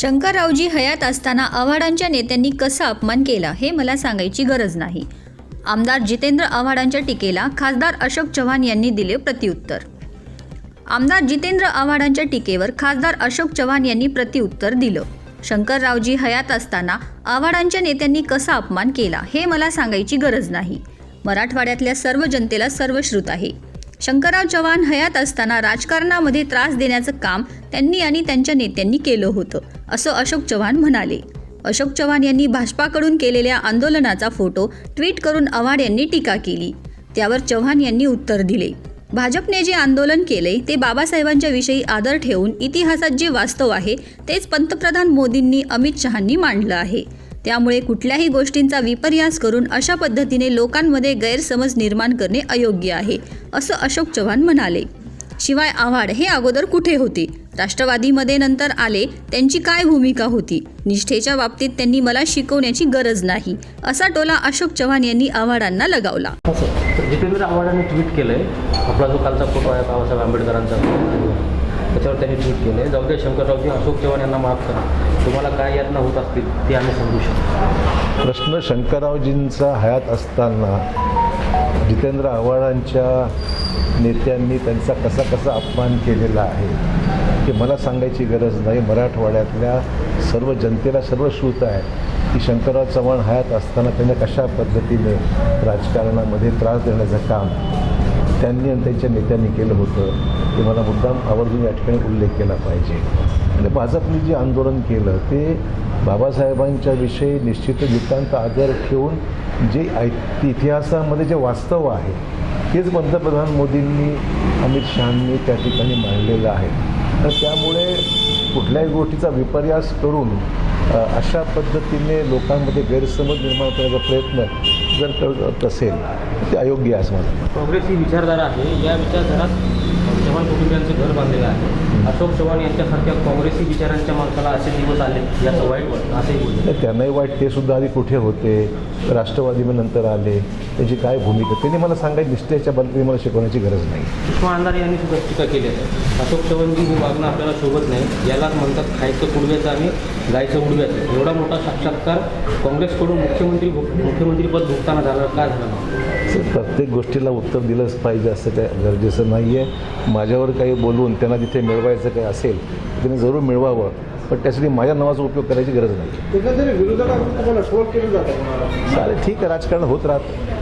शंकररावजी हयात असताना आव्हाडांच्या नेत्यांनी कसा अपमान केला हे मला सांगायची गरज नाही. आमदार जितेंद्र आव्हाडांच्या टीकेला खासदार अशोक चव्हाण यांनी दिले प्रत्युत्तर. आमदार जितेंद्र आव्हाडांच्या टीकेवर खासदार अशोक चव्हाण यांनी प्रत्युत्तर दिलं. शंकररावजी हयात असताना आव्हाडांच्या नेत्यांनी कसा अपमान केला हे मला सांगायची गरज नाही. मराठवाड्यातल्या सर्व जनतेला सर्वश्रुत आहे. शंकरराव चव्हाण हयात असताना राजकारणामध्ये त्रास देण्याचं काम त्यांनी आणि त्यांच्या नेत्यांनी केलं होतं असं अशोक चव्हाण म्हणाले. अशोक चव्हाण यांनी भाजपाकडून केलेल्या आंदोलनाचा फोटो ट्विट करून आव्हाड यांनी टीका केली. त्यावर चव्हाण यांनी उत्तर दिले. भाजपने जे आंदोलन केले ते बाबासाहेबांच्या विषयी आदर ठेवून इतिहासात जे वास्तव आहे तेच पंतप्रधान मोदींनी अमित शहांनी मांडलं आहे. त्यामुळे कुठल्याही गोष्टींचा विपर्यास करून अशा पद्धतीने लोकांमध्ये गैरसमज निर्माण करणे अयोग्य आहे असं अशोक चव्हाण म्हणाले. शिवाय आव्हाड हे अगोदर कुठे होते? राष्ट्रवादीमध्ये नंतर आले त्यांची काय भूमिका होती? निष्ठेच्या बाबतीत त्यांनी मला शिकवण्याची गरज नाही असा टोला अशोक चव्हाण यांनी आव्हाडांना लगावला. जितेंद्र आव्हाडांनी ट्विट केलंय आपला जो कालचा फोटो आहे बाबासाहेब आंबेडकरांचा त्याच्यावर त्यांनी ट्विट केलं जाऊ दे शंकररावजी अशोक चव्हाण यांना माफ करा. तुम्हाला काय यातना होत असतील ते आम्ही समजू शकतो. प्रश्न शंकररावजींचा हयात असताना जितेंद्र आव्हाडांच्या नेत्यांनी त्यांचा कसा कसा अपमान केलेला आहे की मला सांगायची गरज नाही. मराठवाड्यातल्या सर्व जनतेला सर्व श्रुत आहे की शंकरराव चव्हाण हयात असताना त्यांनी कशा पद्धतीने राजकारणामध्ये त्रास देण्याचं काम त्यांनी आणि त्यांच्या नेत्यांनी केलं होतं ते मला मुद्दाम आवर्जून या ठिकाणी उल्लेख केला पाहिजे. आणि भाजपने जे आंदोलन केलं ते बाबासाहेबांच्या विषयी निश्चित नितांत आदर ठेवून जे ऐत इतिहासामध्ये जे वास्तव आहे तेच पंतप्रधान मोदींनी अमित शहांनी त्या ठिकाणी मांडलेलं आहे. तर त्यामुळे कुठल्याही गोष्टीचा विपर्यास करून अशा पद्धतीने लोकांमध्ये गैरसमज निर्माण करण्याचा प्रयत्न जर करत असेल ते अयोग्य आहे असं माझं काँग्रेस ही विचारधारा आहे. या विचारधारात चव्हाण कुटुंबियांचं घर बांधलेलं आहे. अशोक चव्हाण यांच्यासारख्या काँग्रेसी विचारांच्या माणसाला असे दिवस आले याचं वाईट वाटतं असंही बोललं त्यांनाही वाईट ते सुद्धा आधी कुठे होते? राष्ट्रवादी नंतर आले. त्याची काय भूमिका? त्यांनी मला सांगायची निष्ठेच्या बलकरी मला शिकवण्याची गरज नाही. सुषमा अंधारे यांनी सुद्धा टीका केली आहे. अशोक चव्हाणजी ही वागणं आपल्याला शोभत नाही यालाच म्हणतात खायचं कुडव्याचं आणि गायचं उडव्याचं एवढा मोठा साक्षात्कार काँग्रेसकडून मुख्यमंत्री मुख्यमंत्रीपद भोगताना झालं का झालं प्रत्येक गोष्टीला उत्तर दिलंच पाहिजे असं काय गरजेचं नाही आहे माझ्यावर काही बोलून त्यांना तिथे मिळवायचं काही असेल त्यांनी जरूर मिळवावं. पण त्यासाठी माझ्या नावाचा उपयोग करायची गरज नाही. चालेल ठीक आहे राजकारण होत राहतं.